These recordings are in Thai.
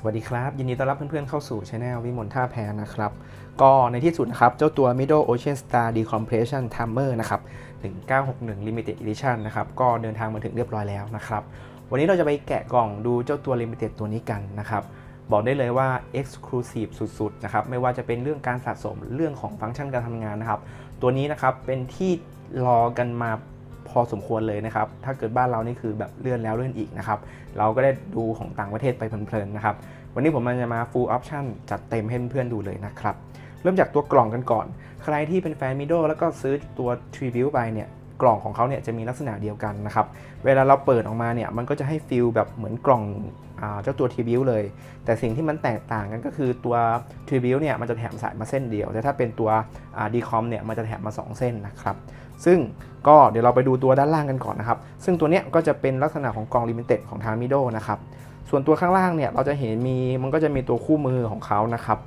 สวัสดีครับ ยินดีต้อนรับเพื่อนๆเข้าสู่ช anel วิมลท่าแพนะครับ ก็ในที่สุดนะครับ เจ้าตัว Middle Ocean Star Decompression Timer นะครับ 1961 Limited Edition นะครับ ก็เดินทางมาถึงเรียบร้อยแล้วนะครับ วันนี้เราจะไปแกะกล่องดูเจ้าตัว Limited ตัวนี้กันนะครับ บอกได้เลยว่า Exclusive สุดๆนะครับ ไม่ว่าจะเป็นเรื่องการสะสมเรื่องของฟังก์ชันการทำงานนะครับ ตัวนี้นะครับเป็นที่รอกันมา พอสมควรเลยนะครับ ถ้าเกิดบ้านเรานี่คือแบบเลื่อนแล้วเลื่อนอีกนะครับ เราก็ได้ดูของต่างประเทศไปเพลินๆนะครับ วันนี้ผมจะมา full option จัดเต็มให้เพื่อนๆดูเลยนะครับ เริ่มจากตัวกล่องกันก่อน ใครที่เป็นแฟนมิโดแล้วก็ซื้อตัว Tribute ไปเนี่ย กล่องของเขาเนี่ยจะมีลักษณะเดียวกันนะครับ เวลาเราเปิดออกมาเนี่ยมันก็จะให้ฟีลแบบเหมือนกล่องอเจ้าตัว Tribute เลย แต่สิ่งที่มันแตกต่างกันก็คือตัว Tribute เนี่ยมันจะแถมสายมาเส้นเดียว แต่ถ้าเป็นตัว Decom เนี่ยมันจะแถมมา 2 เส้นนะครับ ซึ่งก็เดี๋ยวเราไปดูตัวด้านล่างกันก่อนนะครับ ซึ่งตัวเนี้ยก็จะเป็นลักษณะของกล่อง Limited ของทางมิโดนะครับ ส่วนตัวข้างล่างเนี่ยเราจะเห็นมีมันก็จะมีตัวคู่มือของเขานะครับ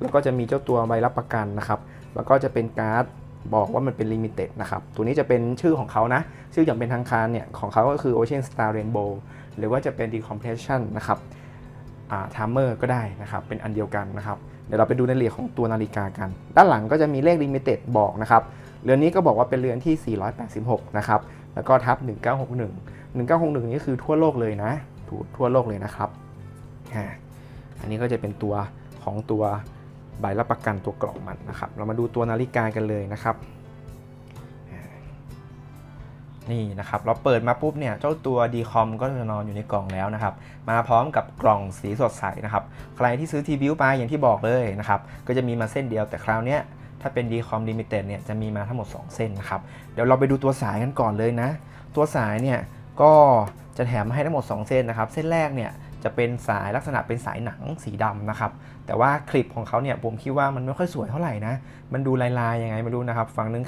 แล้วก็จะมีเจ้าตัวใบรับประกันนะครับ แล้วก็จะเป็นการ์ด บอกว่ามันเป็นลิมิเต็ดนะครับ ตัวนี้จะเป็นชื่อของเขานะ ชื่ออย่างเป็นทางการเนี่ย ของเขาก็คือ Ocean Star Rainbow หรือว่าจะเป็น Decompression นะครับอ่า Timer ก็ได้นะครับ เป็นอันเดียวกันนะครับ เดี๋ยวเราไปดูในรายละเอียของตัวนาฬิกากัน ด้านหลังก็จะมีเลขลิมิเต็ดบอกนะครับ เรือนนี้ก็บอกว่าเป็นเรือนที่ 486 นะครับ แล้วก็ทับ 1961 1961 นี่คือทั่วโลกเลยนะทั่วโลกเลยนะครับ อันนี้ก็จะเป็นตัวของตัว ใบรับประกันตัวกล่องมันนะครับ เรามาดูตัวนาฬิกากันเลยนะครับ นี่นะครับเราเปิดมาปุ๊บเนี่ยเจ้าตัว d c o m ก็จะนอนอยู่ในกล่องแล้วนะครับ มาพร้อมกับกล่องสีสดใสนะครับ ใครที่ซื้อทีบิวไปอย่างที่บอกเลยนะครับ ก็จะมีมาเส้นเดียวแต่คราวนี้ถ้าเป็น d c o m Limited เนี่ยจะมีมาทั้งหมด 2 เส้นนะครับ เดี๋ยวเราไปดูตัวสายกันก่อนเลยนะ ตัวสายเนี่ยก็จะแถมมาให้ทั้งหมด 2 เส้นนะครับ เส้นแรกเนี่ย จะเป็นสายลักษณะเป็นสายหนังสีดำนะครับ แต่ว่าคลิปของเขาเนี่ยผมคิดว่ามันไม่ค่อยสวยเท่าไหร่นะ มันดูลายๆยังไงไม่รู้นะครับ ฝั่งหนึง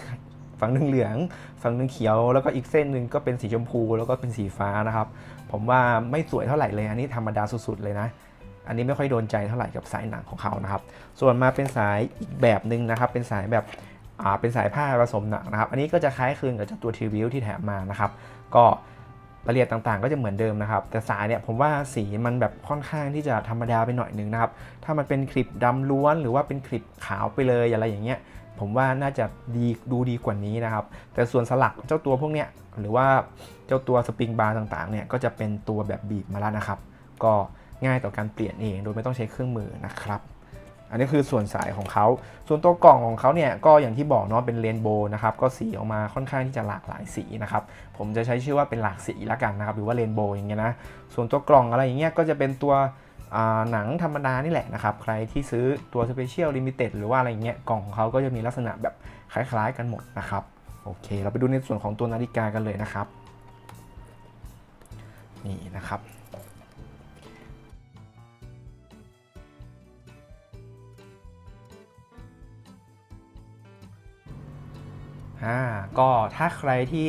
ฝั่งหนึงเหลือง ฝั่งหนึงเขียว แล้วก็อีกเส้นหนึ่งก็เป็นสีชมพู แล้วก็เป็นสีฟ้านะครับ ผมว่าไม่สวยเท่าไหร่เลย อันนี้ธรรมดาสุดๆเลยนะ อันนี้ไม่ค่อยโดนใจเท่าไหร่กับสายหนังของเขานะครับ ส่วนมาเป็นสายอีกแบบหนึ่งนะครับ เป็นสายแบบอ่าเป็นสายผ้าผสมหนังนะครับ อันนี้ก็จะคล้ายคลึงกับเจ้าตัวทีวิวที่แถมมานะครับ ก็ รายละเอียดต่างๆ ก็จะเหมือนเดิมนะครับ แต่สายเนี่ยผมว่าสีมันแบบค่อนข้างที่จะธรรมดาไปหน่อยนึงนะครับ ถ้ามันเป็นคลิปดำล้วนหรือว่าเป็นคลิปขาวไปเลยอะไรอย่างเงี้ย ผมว่าน่าจะดีดูดีกว่านี้นะครับ แต่ส่วนสลักเจ้าตัวพวกเนี้ยหรือว่าเจ้าตัวสปริงบาร์ต่างๆเนี่ยก็จะเป็นตัวแบบบีบมาแล้วนะครับ ก็ง่ายต่อการเปลี่ยนเองโดยไม่ต้องใช้เครื่องมือนะครับ อันนี้คือส่วนสายของเขา ส่วนตัวกล่องของเขาเนี่ยก็อย่างที่บอกเนาะเป็นเรนโบว์นะครับ ก็สีออกมาค่อนข้างที่จะหลากหลายสีนะครับ ผมจะใช้ชื่อว่าเป็นหลากสีละกันนะครับ หรือว่าเรนโบว์อย่างเงี้ยนะ ส่วนตัวกล่องอะไรอย่างเงี้ยก็จะเป็นตัวหนังธรรมดานี่แหละนะครับ ใครที่ซื้อตัวสเปเชียลลิมิเต็ดหรือว่าอะไรเงี้ย กล่องของเขาก็จะมีลักษณะแบบคล้าย ๆ กันหมดนะครับ โอเค เราไปดูในส่วนของตัวนาฬิกากันเลยนะครับ นี่นะครับ อ่าก็ถ้าใครที่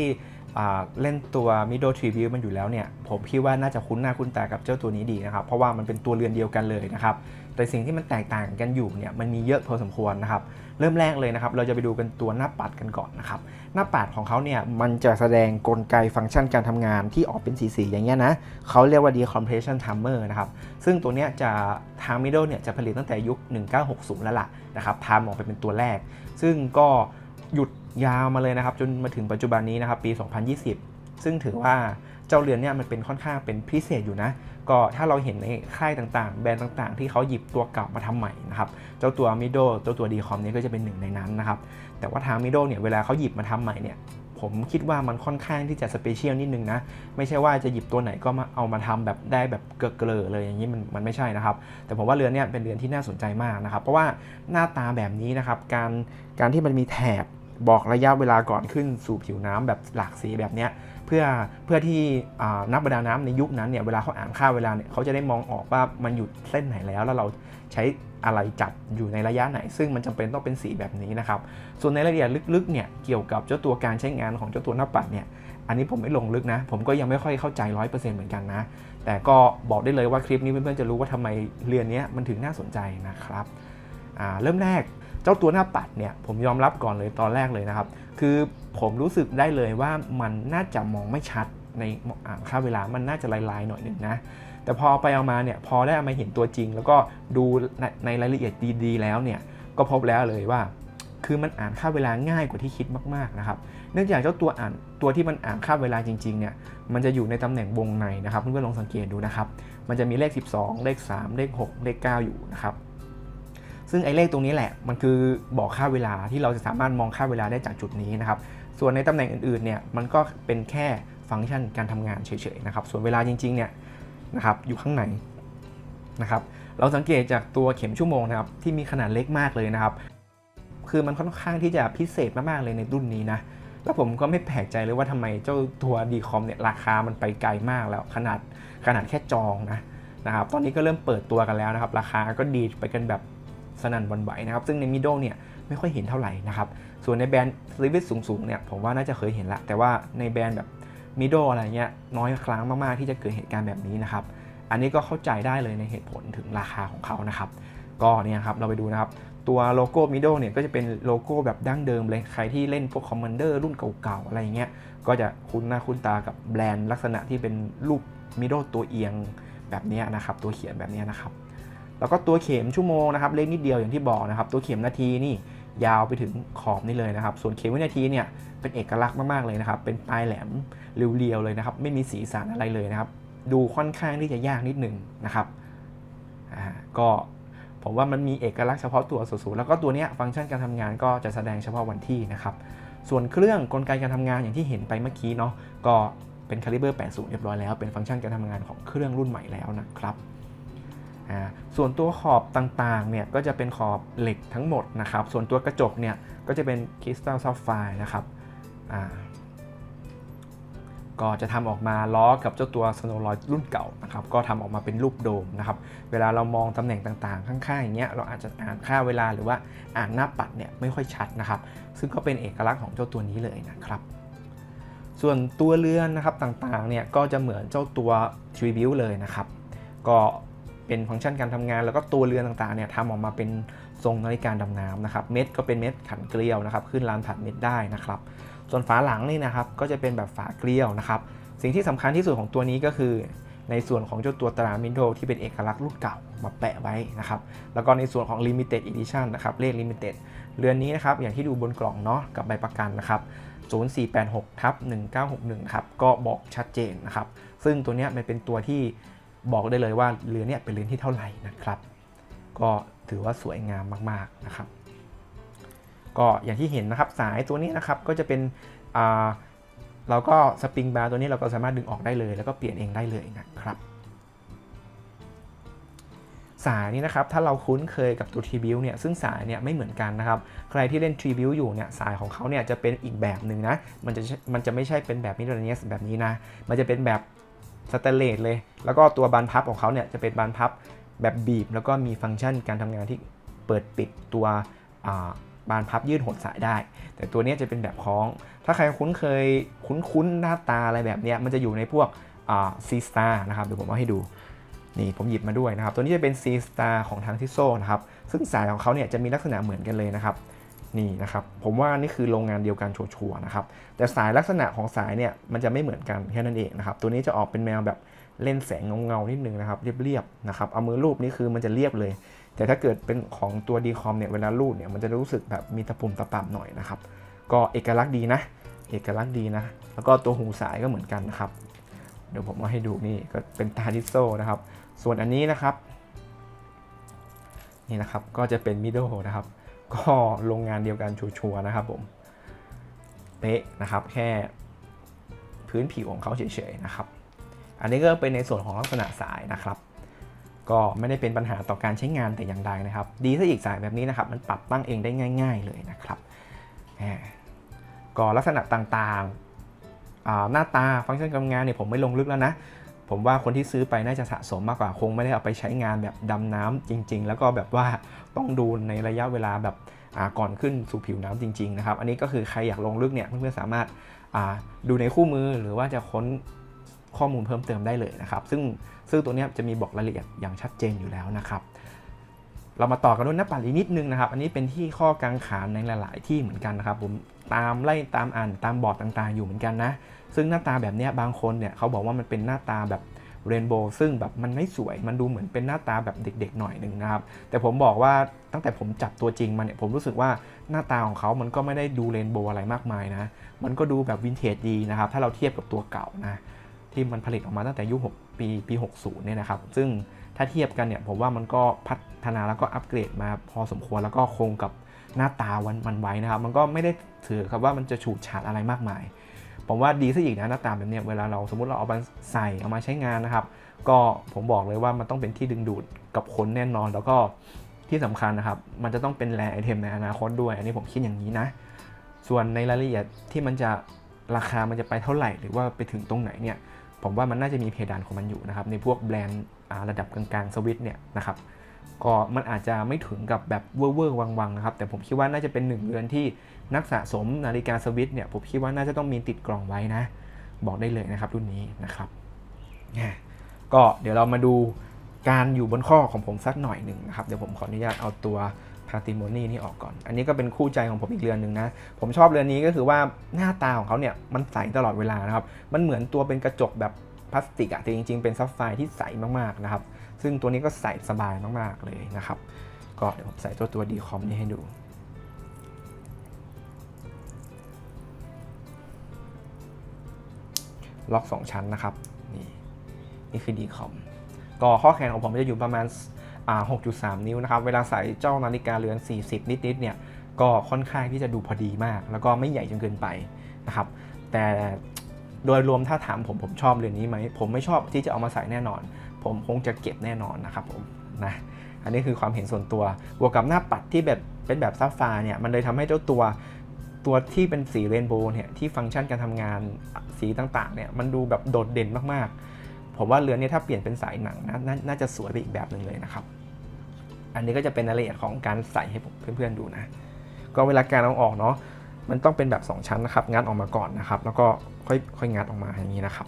เล่นตัว Middle Tribute มันอยู่แล้วเนี่ย ผมคิดว่าน่าจะคุ้นหน้าคุ้นตากับเจ้าตัวนี้ดีนะครับ เพราะว่ามันเป็นตัวเรือนเดียวกันเลยนะครับ แต่สิ่งที่มันแตกต่างกันอยู่เนี่ยมันมีเยอะพอสมควรนะครับ เริ่มแรกเลยนะครับ เราจะไปดูกันตัวหน้าปัดกันก่อนนะครับ หน้าปัดของเขาเนี่ยมันจะแสดงกลไกฟังก์ชันการทำงานที่ออกเป็นสีๆอย่างเงี้ยนะเขาเรียกว่า decompression timer นะครับ ซึ่งตัวเนี้ยจะทาง Middle เนี่ยจะผลิตตั้งแต่ยุค 1960 แล้วล่ะนะครับทำออกไปเป็นตัวแรก ซึ่งก็หยุด ยาวมาเลยนะครับจนมาถึงปัจจุบันนี้นะครับปี 2020 ซึ่งถือว่าเจ้าเรือนเนี่ยมันเป็นค่อนข้างเป็นพิเศษอยู่นะ ก็ถ้าเราเห็นในค่ายต่างๆ แบรนด์ต่างๆ ที่เขาหยิบตัวเก่ามาทำใหม่นะครับ เจ้าตัว Mido เจ้าตัว d c o m เนี่ยก็จะเป็นหนึ่งในนั้นนะครับ แต่ว่าทาง Mido เนี่ยเวลาเขาหยิบมาทำใหม่เนี่ยผมคิดว่ามันค่อนข้างที่จะสเปเชียลนิดนึงนะ ไม่ใช่ว่าจะหยิบตัวไหนก็มาเอามาทำแบบได้แบบเกลือเกลอเลยอย่างนี้มันมันไม่ใช่นะครับ แต่ผมว่าเรือนเนี่ยเป็นเรือนที่น่าสนใจมากนะครับ เพราะว่าหน้าตาแบบนี้นะครับ การการที่มันมีแถบ บอกระยะเวลาก่อนขึ้นสู่ผิวน้ำแบบหลากสีแบบเนี้ยเพื่อเพื่อที่นักประดาน้ำในยุคนั้นเนี่ยเวลาเขาอ่านค่าเวลาเนี่ยเขาจะได้มองออกว่ามันหยุดเส้นไหนแล้วแล้วเราใช้อะไรจับอยู่ในระยะไหน ซึ่งมันจำเป็นต้องเป็นสีแบบนี้นะครับ ส่วนในรายละเอียดลึกๆเนี่ยเกี่ยวกับเจ้าตัวการใช้งานของเจ้าตัวหน้าปัดเนี่ยอันนี้ผมไม่ลงลึกนะ ผมก็ยังไม่ค่อยเข้าใจ100%เหมือนกันนะ แต่ก็บอกได้เลยว่าคลิปนี้เพื่อนๆจะรู้ว่าทำไมเรือนนี้มันถึงน่าสนใจนะครับเริ่มแรก เจ้าตัวหน้าปัดเนี่ยผมยอมรับก่อนเลยตอนแรกเลยนะครับ คือผมรู้สึกได้เลยว่ามันน่าจะมองไม่ชัดในอ่างค่าเวลามันน่าจะลายๆหน่อยหนึ่งนะ แต่พอไปเอามาเนี่ยพอได้เอามาเห็นตัวจริง แล้วก็ดูในในรายละเอียดดีๆ แล้วเนี่ยก็พบแล้วเลยว่า คือมันอ่านค่าเวลาง่ายกว่าที่คิดมากๆนะครับ เนื่องจากเจ้าตัวอ่านตัวที่มันอ่านค่าเวลาจริงๆเนี่ยมันจะอยู่ในตำแหน่งวงในนะครับเพื่อนๆลองสังเกตดูนะครับ มันจะมีเลข 12 เลข 3 เลข 6 เลข 9 อยู่นะครับ ซึ่งไอ้เลขตรงนี้แหละมันคือบอกค่าเวลาที่เราจะสามารถมองค่าเวลาได้จากจุดนี้นะครับ ส่วนในตำแหน่งอื่นๆเนี่ยมันก็เป็นแค่ฟังก์ชันการทำงานเฉยๆนะครับ ส่วนเวลาจริงๆเนี่ยนะครับอยู่ข้างในนะครับเราสังเกตจากตัวเข็มชั่วโมงนะครับที่มีขนาดเล็กมากเลยนะครับ คือมันค่อนข้างที่จะพิเศษมากๆเลยในรุ่นนี้นะแล้วผมก็ไม่แปลกใจเลยว่าทำไมเจ้าตัวดีคอมเนี่ยราคามันไปไกลมากแล้วขนาดขนาดแค่จองนะนะครับตอนนี้ก็เริ่มเปิดตัวกันแล้วนะครับ ราคาก็ดีไปกันแบบ สนั่นหวันไหวนะครับ ซึ่งในมิด d ดเนี่ยไม่ค่อยเห็นเท่าไหร่นะครับ ส่วนในแบรนด์ลิวิสสูงๆเนี่ยผมว่าน่าจะเคยเห็นละ แต่ว่าในแบรนด์แบบมิด d ดอะไรเงี้ยน้อยครั้งมากๆที่จะเกิดเหตุการณ์แบบนี้นะครับ อันนี้ก็เข้าใจได้เลยในเหตุผลถึงราคาของเขานะครับ ก็เนี่ยครับเราไปดูนะครับตัวโลโก้มิดโดเนี่ยก็จะเป็นโลโก้แบบดั้งเดิมเลย ใครที่เล่นพวกคอมมานเดอร์รุ่นเก่าๆ อะไรเงี้ย ก็จะคุ้นหน้าคุ้นตากับแบรนด์ลักษณะที่เป็นรูปมิดโดตัวเอียงแบบนี้นะครับ ตัวเขียนแบบนี้นะครับ แล้วก็ตัวเข็มชั่วโมงนะครับเล็กนิดเดียวอย่างที่บอกนะครับ ตัวเข็มนาทีนี่ยาวไปถึงขอบนี่เลยนะครับ ส่วนเข็มวินาทีเนี่ยเป็นเอกลักษณ์มากๆเลยนะครับ เป็นปลายแหลมเรียวๆเลยนะครับ ไม่มีสีสันอะไรเลยนะครับ ดูค่อนข้างที่จะยากนิดหนึ่งนะครับอ่าก็ผมว่ามันมีเอกลักษณ์เฉพาะตัวสูงๆแล้วก็ตัวเนี้ยฟังก์ชันการทำงานก็จะแสดงเฉพาะวันที่นะครับ ส่วนเครื่องกลไกการทำงานอย่างที่เห็นไปเมื่อกี้เนาะก็เป็นคาลิเบอร์ 80 เรียบร้อยแล้ว เป็นฟังก์ชันการทำงานของเครื่องรุ่นใหม่แล้วนะครับ ส่วนตัวขอบต่างๆ เนี่ยก็จะเป็นขอบเหล็กทั้งหมดนะครับ ส่วนตัวกระจกเนี่ยก็จะเป็นคริสตัลซัฟไฟร์นะครับก็จะทำออกมาล้อกับเจ้าตัว Snow l o i d รุ่นเก่านะครับ ก็ทำออกมาเป็นรูปโดมนะครับ เวลาเรามองตำแหน่งต่างๆ ข้างๆอย่างเงี้ยเราอาจจะอ่านค่าเวลาหรือว่าอ่านหน้าปัดเนี่ยไม่ค่อยชัดนะครับ ซึ่งก็เป็นเอกลักษณ์ของเจ้าตัวนี้เลยนะครับ ส่วนตัวเรือนนะครับต่างๆ เนี่ยก็จะเหมือนเจ้าตัว Tribute เลยนะครับ ก็ เป็นฟังก์ชันการทำงาน แล้วก็ตัวเรือนต่างๆเนี่ยทำออกมาเป็นทรงนาฬิกาดำน้ำนะครับ เม็ดก็เป็นเม็ดขันเกลียวนะครับ ขึ้นลานถัดเม็ดได้นะครับ ส่วนฝาหลังนี่นะครับก็จะเป็นแบบฝาเกลียวนะครับ สิ่งที่สำคัญที่สุดของตัวนี้ก็คือในส่วนของเจ้าตัวตรามินโดที่เป็นเอกลักษณ์รุ่นเก่ามาแปะไว้นะครับ แล้วก็ในส่วนของ Limited Edition นะครับ เลข Limited เรือนนี้นะครับ อย่างที่ดูบนกล่องเนาะกับใบประกันนะครับ 0486ทับ1961 ครับ ก็บอกชัดเจนนะครับ ซึ่งตัวนี้มันเป็นตัวที่ บอกได้เลยว่าเรือเนี้ยเป็นเรือนที่เท่าไหร่นะครับ ก็ถือว่าสวยงามมากๆนะครับ ก็อย่างที่เห็นนะครับสายตัวนี้นะครับก็จะเป็นเราก็สปริงบาร์ตัวนี้เราก็สามารถดึงออกได้เลย แล้วก็เปลี่ยนเองได้เลยนะครับ สายนี้นะครับถ้าเราคุ้นเคยกับตัว t r i b u เนี่ยซึ่งสายเนี่ยไม่เหมือนกันนะครับ ใครที่เล่น t r i b u อยู่เนี่ยสายของเขาเนี่ยจะเป็นอีกแบบหนึ่งนะมันจะมันจะไม่ใช่เป็นแบบมิโดเนียสแบบนี้นะมันจะเป็นแบบ สแตนเลสเลย แล้วก็ตัวบานพับของเขาเนี่ยจะเป็นบานพับแบบบีบ แล้วก็มีฟังก์ชันการทำงานที่เปิดปิดตัวบานพับยืดหดสายได้ แต่ตัวนี้จะเป็นแบบคล้อง ถ้าใครคุ้นเคยคุ้นๆหน้าตาอะไรแบบนี้มันจะอยู่ในพวกซีสตาร์นะครับเดี๋ยวผมเอาให้ดูนี่ผมหยิบมาด้วยนะครับ ตัวนี้จะเป็น C Star ของทางทิโซนะครับ ซึ่งสายของเขาเนี่ยจะมีลักษณะเหมือนกันเลยนะครับ นี่นะครับผมว่านี่คือโรงงานเดียวกันชัวร์นะครับแต่สายลักษณะของสายเนี่ยมันจะไม่เหมือนกันแค่นั้นเองนะครับตัวนี้จะออกเป็นแนวแบบเล่นแสงเงาๆนิดนึงนะครับเรียบๆนะครับเอามือรูปนี่คือมันจะเรียบเลย แต่ถ้าเกิดเป็นของตัวดีคอมเนี่ยเวลารูปเนี่ยมันจะรู้สึกแบบมีตะปุ่มตะป่ำหน่อยนะครับก็เอกลักษณ์ดีนะ เอกลักษณ์ดีนะ แล้วก็ตัวหูสายก็เหมือนกันนะครับ เดี๋ยวผมเอาให้ดูนี่ก็เป็นตาดิโซนะครับ ส่วนอันนี้นะครับ นี่นะครับก็จะเป็นมิด d ด e นะครับ ก็โรงงานเดียวกันชัวร์ๆนะครับผม เป๊ะนะครับแค่พื้นผิวของเขาเฉยๆนะครับ อันนี้ก็เป็นในส่วนของลักษณะสายนะครับ ก็ไม่ได้เป็นปัญหาต่อการใช้งานแต่อย่างใดนะครับ ดีซะอีกสายแบบนี้นะครับ มันปรับตั้งเองได้ง่าย ๆ เลยนะครับก็ลักษณะต่างๆ หน้าตาฟังก์ชันการทำงานเนี่ยผมไม่ลงลึกแล้วนะ ผมว่าคนที่ซื้อไปน่าจะสะสมมากกว่าคงไม่ได้เอาไปใช้งานแบบดำน้ำจริง ๆ แล้วก็แบบว่าต้องดูในระยะเวลาแบบก่อนขึ้นสู่ผิวน้ำจริง ๆ นะครับ อันนี้ก็คือใครอยากลงลึกเนี่ยเพื่อนๆสามารถดูในคู่มือหรือว่าจะค้นข้อมูลเพิ่มเติมได้เลยนะครับ ซึ่งซึ่งตัวเนี้ยจะมีบอกรายละเอียดอย่างชัดเจนอยู่แล้วนะครับ เรามาต่อกันด้วยหน้าปัดอีกนิดนึงนะครับ อันนี้เป็นที่ข้อกังขาในหลาย ๆ ที่เหมือนกันนะครับ ผมตามไล่ตามอ่านตามบอร์ดต่าง ๆ อยู่เหมือนกันนะ ซึ่งหน้าตาแบบนี้บางคนเนี่ยเขาบอกว่ามันเป็นหน้าตาแบบเรนโบว์ซึ่งแบบมันไม่สวย มันดูเหมือนเป็นหน้าตาแบบเด็ก ๆ หน่อยหนึ่งนะครับ แต่ผมบอกว่าตั้งแต่ผมจับตัวจริงมาเนี่ยผมรู้สึกว่าหน้าตาของเขามันก็ไม่ได้ดูเรนโบว์อะไรมากมายนะ มันก็ดูแบบวินเทจดีนะครับ ถ้าเราเทียบกับตัวเก่านะ ที่มันผลิตออกมาตั้งแต่ยุค6ปีปี 60 เนี่ยนะครับ ซึ่งถ้าเทียบกันเนี่ยผมว่ามันก็พัฒนาแล้วก็อัปเกรดมาพอสมควรแล้วก็คงกับหน้าตาวันมันไว้นะครับ มันก็ไม่ได้ถือครับว่ามันจะฉูดฉาดอะไรมากมาย ผมว่าดีซะอีกนะหน้าตาแบบเนี้ยเวลาเราสมมติเราเอามาใส่เอามาใช้งานนะครับ ก็ผมบอกเลยว่ามันต้องเป็นที่ดึงดูดกับคนแน่นอนแล้วก็ที่สำคัญนะครับ มันจะต้องเป็นแรไอเทมในอนาคตด้วย อันนี้ผมคิดอย่างนี้นะ ส่วนในรายละเอียดที่มันจะ ราคามันจะไปเท่าไหร่ หรือว่าไปถึงตรงไหนเนี่ยผมว่ามันน่าจะมีเพดานของมันอยู่นะครับในพวกแบรนด์ระดับกลางๆสวิตเนี่ยนะครับก็มันอาจจะไม่ถึงกับแบบเวอร์เวอร์วังๆนะครับแต่ผมคิดว่าน่าจะเป็นหนึ่งเรือนที่นักสะสมนาฬิกาสวิตเนี่ยผมคิดว่าน่าจะต้องมีติดกล่องไว้นะ บอกได้เลยนะครับรุ่นนี้นะครับอะก็เดี๋ยวเรามาดูการอยู่บนข้อของผมสักหน่อยหนึ่งนะครับเดี๋ยวผมขออนุญาตเอาตัว พาติโมนีนี่ออกก่อน อันนี้ก็เป็นคู่ใจของผมอีกเรือนหนึ่งนะ ผมชอบเรือนนี้ก็คือว่าหน้าตาของเขาเนี่ยมันใสตลอดเวลานะครับ มันเหมือนตัวเป็นกระจกแบบพลาสติกอะแต่จริงๆ เป็นซับไฟที่ใสมากๆนะครับ ซึ่งตัวนี้ก็ใส่สบายมากๆเลยนะครับ ก็เดี๋ยวผมใส่ตัวตัวดีคอมนี้ให้ดูล็อก 2 ชั้นนะครับ นี่นี่คือดีคอมก็ข้อแขนของผมจะอยู่ประมาณ 6.3 นิ้วนะครับ เวลาใส่เจ้านาฬิกาเรือน 40 นิดๆเนี่ย ก็ค่อนข้างที่จะดูพอดีมาก แล้วก็ไม่ใหญ่จนเกินไปนะครับ แต่โดยรวมถ้าถามผมผมชอบเรือนนี้ไหม ผมไม่ชอบที่จะเอามาใส่แน่นอน ผมคงจะเก็บแน่นอนนะครับผมนะอันนี้คือความเห็นส่วนตัว บวกกับหน้าปัดที่แบบเป็นแบบซับฟร์เนี่ย มันเลยทำให้เจ้าตัวตัวที่เป็นสีเรนโบว์เนี่ย ที่ฟังก์ชันการทำงานสีต่างๆเนี่ย มันดูแบบโดดเด่นมากๆ ผมว่าเรือนี้ถ้าเปลี่ยนเป็นสายหนังนะนน่าจะสวยไปอีกแบบหนึ่งเลยนะครับ อันนี้ก็จะเป็นรายละเอียดของการใส่ให้เพื่อนๆดูนะ ก็เวลาการเอาออกเนาะมันต้องเป็นแบบ 2 ชั้นนะครับงัดออกมาก่อนนะครับ แล้วก็ค่อยค่อยงัดออกมาอย่างนี้นะครับ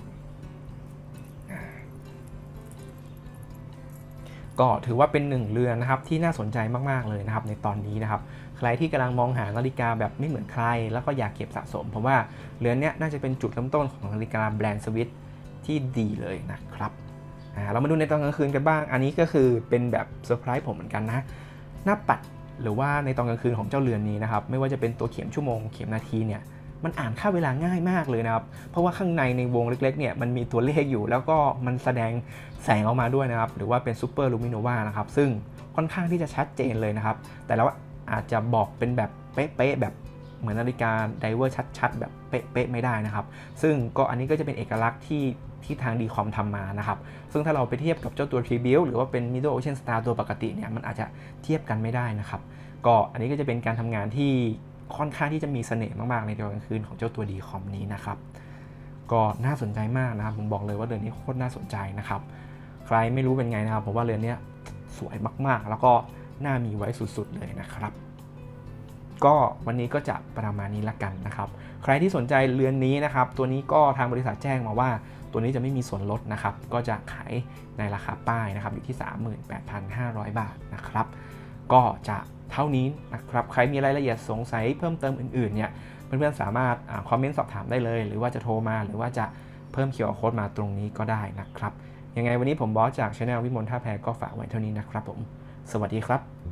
ก็ถือว่าเป็นหนึ่งเรือนนะครับที่น่าสนใจมากๆเลยนะครับ ในตอนนี้นะครับ ใครที่กำลังมองหานาฬิกาแบบไม่เหมือนใคร แล้วก็อยากเก็บสะสมผมว่าเรือนเนี้ยน่าจะเป็นจุดเริ่มต้นของนาฬิกาแบรนด์สวิต ที่ดีเลยนะครับเรามาดูในตอนกลางคืนกันบ้าง อันนี้ก็คือเป็นแบบเซอร์ไพรส์ผมเหมือนกันนะ หน้าปัดหรือว่าในตอนกลางคืนของเจ้าเรือนนี้นะครับ ไม่ว่าจะเป็นตัวเข็มชั่วโมง เข็มนาทีเนี่ย มันอ่านค่าเวลาง่ายมากเลยนะครับ เพราะว่าข้างในในวงเล็กๆเนี่ยมันมีตัวเลขอยู่ แล้วก็มันแสดงแสงออกมาด้วยนะครับ หรือว่าเป็นซูเปอร์ลูมิโนวานะครับ ซึ่งค่อนข้างที่จะชัดเจนเลยนะครับ แต่แล้วอาจจะบอกเป็นแบบเป๊ะๆแบบเหมือนนาฬิกาไดเวอร์ชัด ๆ แบบ เป๊ะๆไม่ได้นะครับ ซึ่งก็อันนี้ก็จะเป็นเอกลักษณ์ที่ที่ทางดีคอมทำมานะครับ ซึ่งถ้าเราไปเทียบกับเจ้าตัว Tribute หรือว่าเป็น Middle Ocean Star ตัวปกติเนี่ย มันอาจจะเทียบกันไม่ได้นะครับ ก็อันนี้ก็จะเป็นการทำงานที่ค่อนข้างที่จะมีเสน่ห์มาก ๆ ในตอนกลางคืนของเจ้าตัวดีคอมนี้นะครับ ก็น่าสนใจมากนะครับ ผมบอกเลยว่าเรือนนี้โคตรน่าสนใจนะครับ ใครไม่รู้เป็นไงนะครับผมว่าเรือนนี้สวยมากๆ แล้วก็น่ามีไว้สุดๆเลยนะครับ ก็วันนี้ก็จะประมาณนี้ละกันนะครับ ใครที่สนใจเรือนนี้นะครับ ตัวนี้ก็ทางบริษัทแจ้งมาว่า ตัวนี้จะไม่มีส่วนลดนะครับ ก็จะขายในราคาป้ายนะครับอยู่ที่ 38,500 บาทนะครับ ก็จะเท่านี้นะครับ ใครมีรายละเอียดสงสัยเพิ่มเติมอื่นๆเนี่ยเพื่อนๆสามารถคอมเมนต์สอบถามได้เลย หรือว่าจะโทรมาหรือว่าจะเพิ่มเคียวโค้ดมาตรงนี้ก็ได้นะครับ ยังไงวันนี้ผมบอสจากช anel วิมลท่าแพก็ฝากไว้เท่านี้นะครับผม สวัสดีครับ